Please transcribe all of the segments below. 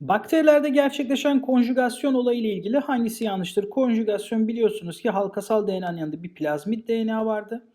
Bakterilerde gerçekleşen konjugasyon olayı ile ilgili hangisi yanlıştır? Konjugasyon biliyorsunuz ki halkasal DNA'nın yanında bir plazmid DNA vardı.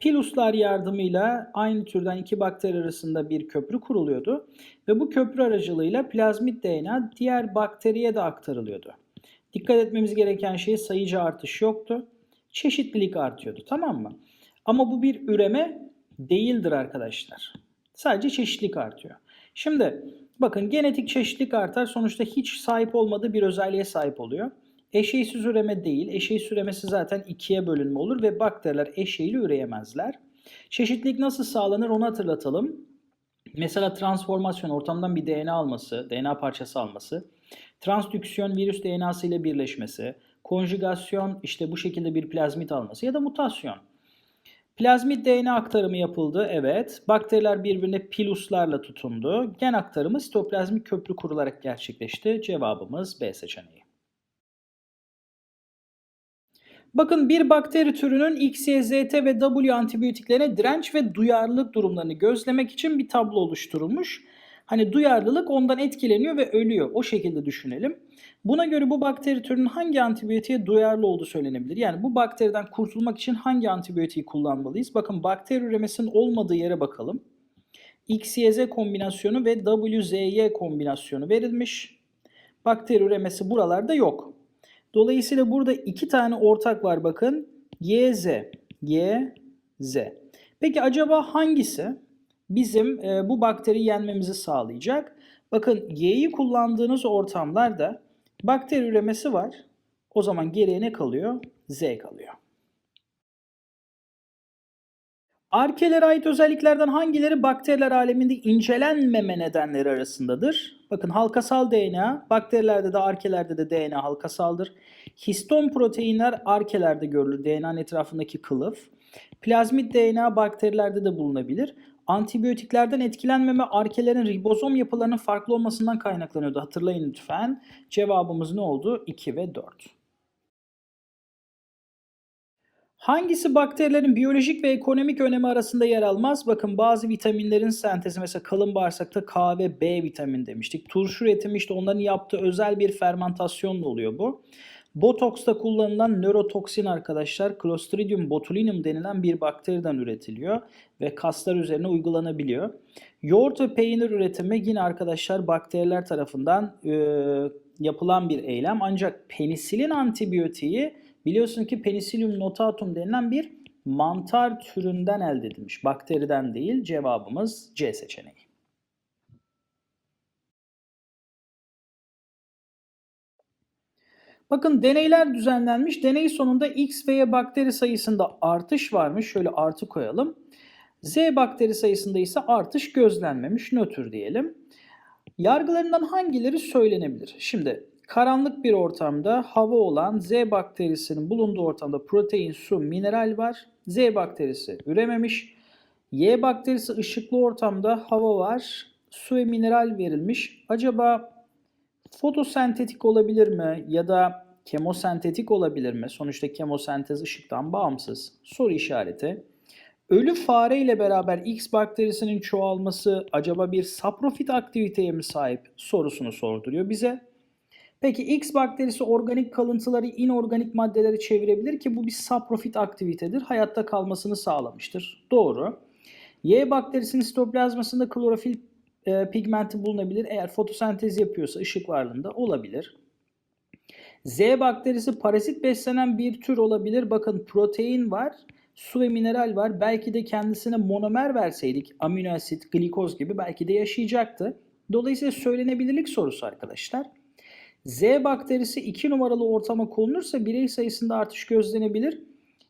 Piluslar yardımıyla aynı türden iki bakteri arasında bir köprü kuruluyordu ve bu köprü aracılığıyla plazmid DNA diğer bakteriye de aktarılıyordu. Dikkat etmemiz gereken şey sayıcı artış yoktu. Çeşitlilik artıyordu tamam mı? Ama bu bir üreme değildir arkadaşlar. Sadece çeşitlilik artıyor. Şimdi bakın genetik çeşitlilik artar sonuçta hiç sahip olmadığı bir özelliğe sahip oluyor. Eşeğsiz üreme değil. Eşeğsiz üremesi zaten ikiye bölünme olur ve bakteriler eşeğiyle üreyemezler. Çeşitlilik nasıl sağlanır onu hatırlatalım. Mesela transformasyon ortamdan bir DNA alması, DNA parçası alması, transdüksiyon virüs DNA'sı ile birleşmesi, konjugasyon işte bu şekilde bir plazmit alması ya da mutasyon. Plazmid DNA aktarımı yapıldı. Evet. Bakteriler birbirine piluslarla tutundu. Gen aktarımı sitoplazmik köprü kurularak gerçekleşti. Cevabımız B seçeneği. Bakın bir bakteri türünün X, Y, Z, T ve W antibiyotiklerine direnç ve duyarlılık durumlarını gözlemek için bir tablo oluşturulmuş. Hani duyarlılık ondan etkileniyor ve ölüyor. O şekilde düşünelim. Buna göre bu bakteri türünün hangi antibiyotiğe duyarlı olduğu söylenebilir. Yani bu bakteriden kurtulmak için hangi antibiyotiği kullanmalıyız? Bakın bakteri üremesinin olmadığı yere bakalım. XYZ kombinasyonu ve WZY kombinasyonu verilmiş. Bakteri üremesi buralarda yok. Dolayısıyla burada iki tane ortak var bakın. YZ. YZ. Peki acaba hangisi bizim e, bu bakteri yenmemizi sağlayacak? Bakın Y'yi kullandığınız ortamlarda bakteri üremesi var. O zaman geriye ne kalıyor? Z kalıyor. Arkelere ait özelliklerden hangileri bakteriler aleminde incelenmeme nedenleri arasındadır? Bakın halkasal DNA, bakterilerde de arkelerde de DNA halkasaldır. Histon proteinler arkelerde görülür, DNA'nın etrafındaki kılıf. Plazmid DNA bakterilerde de bulunabilir. Antibiyotiklerden etkilenmeme arkelerin ribozom yapılarının farklı olmasından kaynaklanıyordu. Hatırlayın lütfen. Cevabımız ne oldu? 2 ve 4. Hangisi bakterilerin biyolojik ve ekonomik önemi arasında yer almaz? Bakın bazı vitaminlerin sentezi mesela kalın bağırsakta K ve B vitamin demiştik. Turşu üretimi işte onların yaptığı özel bir fermentasyonla oluyor bu. Botoks'ta kullanılan nörotoksin arkadaşlar Clostridium botulinum denilen bir bakteriden üretiliyor ve kaslar üzerine uygulanabiliyor. Yoğurt ve peynir üretimi yine arkadaşlar bakteriler tarafından e, yapılan bir eylem ancak penisilin antibiyotiği biliyorsun ki Penicillium notatum denilen bir mantar türünden elde edilmiş. Bakteriden değil cevabımız C seçeneği. Bakın deneyler düzenlenmiş. Deney sonunda X ve Y bakteri sayısında artış varmış. Şöyle artı koyalım. Z bakteri sayısında ise artış gözlenmemiş. Nötr diyelim. Yargılarından hangileri söylenebilir? Şimdi karanlık bir ortamda hava olan Z bakterisinin bulunduğu ortamda protein, su, mineral var. Z bakterisi ürememiş. Y bakterisi ışıklı ortamda hava var. Su ve mineral verilmiş. Acaba fotosentetik olabilir mi ya da kemosentetik olabilir mi? Sonuçta kemosentez ışıktan bağımsız. Soru işareti. Ölü fare ile beraber X bakterisinin çoğalması acaba bir saprofit aktiviteye mi sahip sorusunu sorduruyor bize. Peki X bakterisi organik kalıntıları inorganik maddelere çevirebilir ki bu bir saprofit aktivitedir. Hayatta kalmasını sağlamıştır. Doğru. Y bakterisinin sitoplazmasında klorofil e, pigmenti bulunabilir. Eğer fotosentez yapıyorsa ışık varlığında olabilir. Z bakterisi parazit beslenen bir tür olabilir. Bakın protein var, su ve mineral var. Belki de kendisine monomer verseydik amino asit, glikoz gibi belki de yaşayacaktı. Dolayısıyla söylenebilirlik sorusu arkadaşlar. Z bakterisi 2 numaralı ortama konulursa birey sayısında artış gözlenebilir.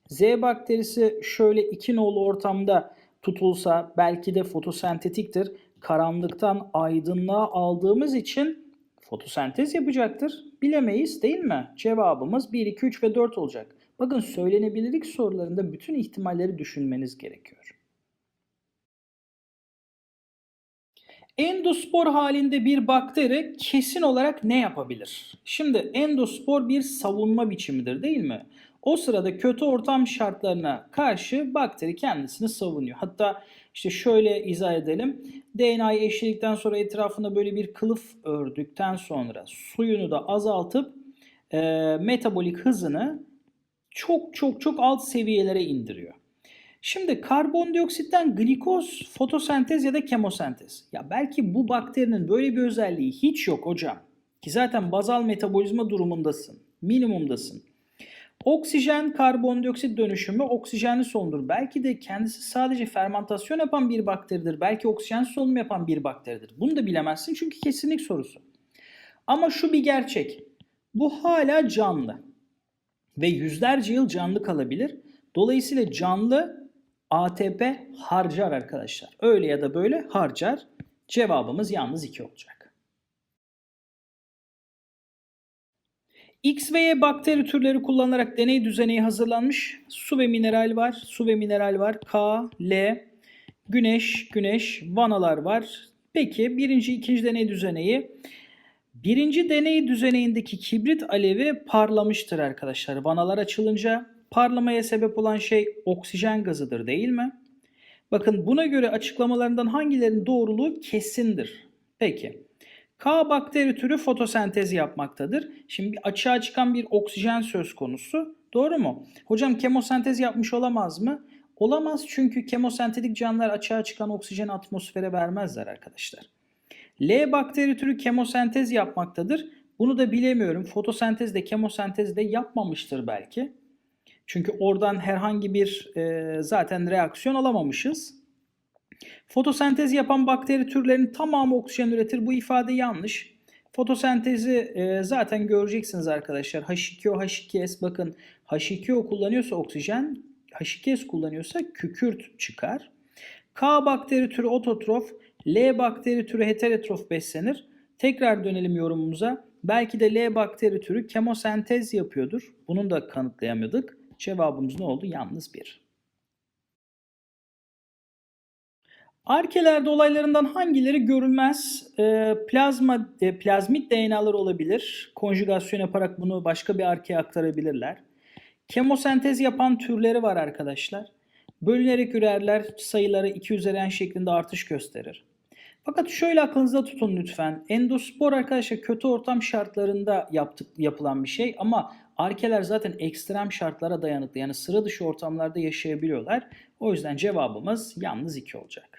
Z bakterisi şöyle 2 nolu ortamda tutulsa belki de fotosentetiktir. Karanlıktan aydınlığa aldığımız için fotosentez yapacaktır. Bilemeyiz değil mi? Cevabımız 1, 2, 3 ve 4 olacak. Bakın söylenebilirlik sorularında bütün ihtimalleri düşünmeniz gerekiyor. Endospor halinde bir bakteri kesin olarak ne yapabilir? Şimdi endospor bir savunma biçimidir değil mi? O sırada kötü ortam şartlarına karşı bakteri kendisini savunuyor. Hatta İşte şöyle izah edelim. DNA'yı eşledikten sonra etrafında böyle bir kılıf ördükten sonra suyunu da azaltıp e, metabolik hızını çok çok çok alt seviyelere indiriyor. Şimdi karbondioksitten glikoz, fotosentez ya da kemosentez. Ya belki bu bakterinin böyle bir özelliği hiç yok hocam. Ki zaten bazal metabolizma durumundasın. Minimumdasın. Oksijen karbondioksit dönüşümü oksijenli solunur. Belki de kendisi sadece fermentasyon yapan bir bakteridir. Belki oksijen solunum yapan bir bakteridir. Bunu da bilemezsin çünkü kesinlik sorusu. Ama şu bir gerçek. Bu hala canlı. Ve yüzlerce yıl canlı kalabilir. Dolayısıyla canlı ATP harcar arkadaşlar. Öyle ya da böyle harcar. Cevabımız yalnız 2 olacak. X ve Y bakteri türleri kullanılarak deney düzeneği hazırlanmış. Su ve mineral var. Su ve mineral var. K, L, güneş, güneş, vanalar var. Peki birinci, ikinci deney düzeneği. Birinci deney düzeneğindeki kibrit alevi parlamıştır arkadaşlar. Vanalar açılınca parlamaya sebep olan şey oksijen gazıdır değil mi? Bakın buna göre açıklamalarından hangilerinin doğruluğu kesindir. Peki. K bakteri türü fotosentez yapmaktadır. Şimdi açığa çıkan bir oksijen söz konusu. Doğru mu? Hocam kemosentez yapmış olamaz mı? Olamaz çünkü kemosentetik canlılar açığa çıkan oksijen atmosfere vermezler arkadaşlar. L bakteri türü kemosentez yapmaktadır. Bunu da bilemiyorum. Fotosentez de kemosentez de yapmamıştır belki. Çünkü oradan herhangi bir e, zaten reaksiyon alamamışız. Fotosentez yapan bakteri türlerinin tamamı oksijen üretir. Bu ifade yanlış. Fotosentezi e, zaten göreceksiniz arkadaşlar. H2O, H2S bakın H2O kullanıyorsa oksijen, H2S kullanıyorsa kükürt çıkar. K bakteri türü ototrof, L bakteri türü heterotrof beslenir. Tekrar dönelim yorumumuza. Belki de L bakteri türü kemosentez yapıyordur. Bunun da kanıtlayamadık. Cevabımız ne oldu? Yalnız bir. Arkelerde olaylarından hangileri görülmez? E, plazma, e, plazmit DNA'lar olabilir. Konjugasyon yaparak bunu başka bir arkeye aktarabilirler. Kemosentez yapan türleri var arkadaşlar. Bölünerek ürerler sayıları 2 üzeri n şeklinde artış gösterir. Fakat şöyle aklınızda tutun lütfen. Endospor arkadaşlar kötü ortam şartlarında yaptık, yapılan bir şey ama arkeler zaten ekstrem şartlara dayanıklı. Yani sıra dışı ortamlarda yaşayabiliyorlar. O yüzden cevabımız yalnız 2 olacak.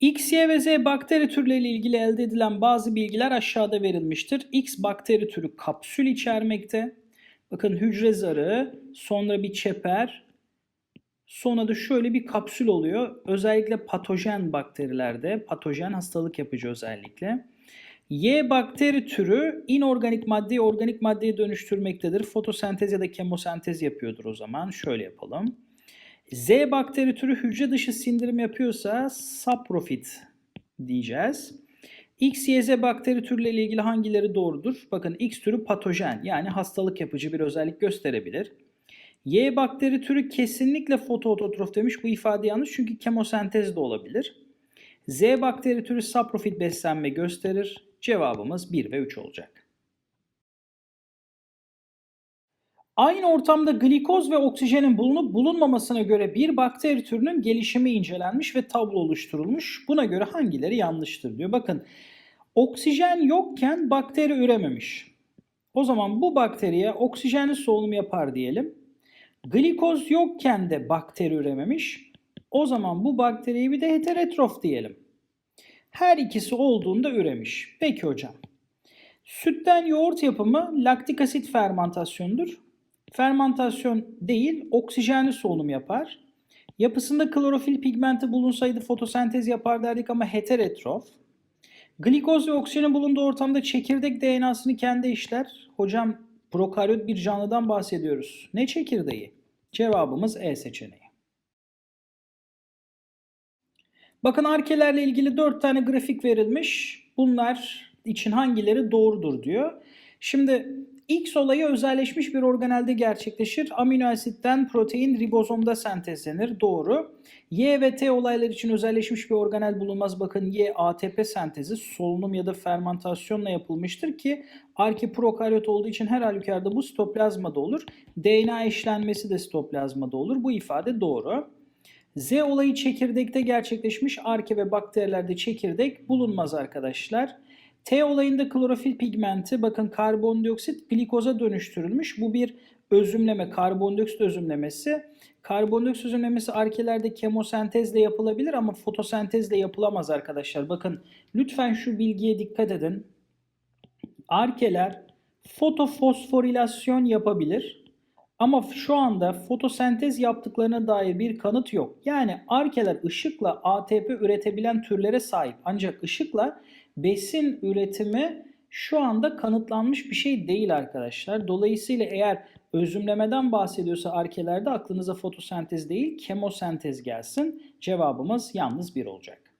X, Y ve Z bakteri türleriyle ilgili elde edilen bazı bilgiler aşağıda verilmiştir. X bakteri türü kapsül içermekte. Bakın hücre zarı, sonra bir çeper, sonra da şöyle bir kapsül oluyor. Özellikle patojen bakterilerde, patojen hastalık yapıcı özellikle. Y bakteri türü inorganik maddeyi organik maddeye dönüştürmektedir. Fotosentez ya da kemosentez yapıyordur o zaman. Şöyle yapalım. Z bakteri türü hücre dışı sindirim yapıyorsa saprofit diyeceğiz. X, Y, Z bakteri türleriyle ilgili hangileri doğrudur? Bakın X türü patojen yani hastalık yapıcı bir özellik gösterebilir. Y bakteri türü kesinlikle fotoototrof demiş. Bu ifade yanlış çünkü kemosentez de olabilir. Z bakteri türü saprofit beslenme gösterir. Cevabımız 1 ve 3 olacak. Aynı ortamda glikoz ve oksijenin bulunup bulunmamasına göre bir bakteri türünün gelişimi incelenmiş ve tablo oluşturulmuş. Buna göre hangileri yanlıştır diyor. Bakın oksijen yokken bakteri ürememiş. O zaman bu bakteriye oksijenli solunum yapar diyelim. Glikoz yokken de bakteri ürememiş. O zaman bu bakteriyi bir de heterotrof diyelim. Her ikisi olduğunda üremiş. Peki hocam. Sütten yoğurt yapımı laktik asit fermentasyonudur. Fermentasyon değil, oksijenli solunum yapar. Yapısında klorofil pigmenti bulunsaydı fotosentez yapar derdik ama heterotrof. Glikoz ve oksijenin bulunduğu ortamda çekirdek DNA'sını kendi işler. Hocam prokaryot bir canlıdan bahsediyoruz. Ne çekirdeği? Cevabımız E seçeneği. Bakın arkelerle ilgili 4 tane grafik verilmiş. Bunlar için hangileri doğrudur diyor. Şimdi X olayı özelleşmiş bir organelde gerçekleşir. Amino asitten protein ribozomda sentezlenir. Doğru. Y ve T olaylar için özelleşmiş bir organel bulunmaz. Bakın Y ATP sentezi solunum ya da fermentasyonla yapılmıştır ki arki prokaryot olduğu için her halükarda bu sitoplazmada olur. DNA eşlenmesi de sitoplazmada olur. Bu ifade doğru. Z olayı çekirdekte gerçekleşmiş. Arke ve bakterilerde çekirdek bulunmaz arkadaşlar. T olayında klorofil pigmenti bakın karbondioksit glikoza dönüştürülmüş. Bu bir özümleme, karbondioksit özümlemesi. Karbondioksit özümlemesi arkelerde kemosentezle yapılabilir ama fotosentezle yapılamaz arkadaşlar. Bakın lütfen şu bilgiye dikkat edin. Arkeler fotofosforilasyon yapabilir. Ama şu anda fotosentez yaptıklarına dair bir kanıt yok. Yani arkeler ışıkla ATP üretebilen türlere sahip. Ancak ışıkla besin üretimi şu anda kanıtlanmış bir şey değil arkadaşlar. Dolayısıyla eğer özümlemeden bahsediyorsa arkelerde aklınıza fotosentez değil kemosentez gelsin. Cevabımız yalnız bir olacak.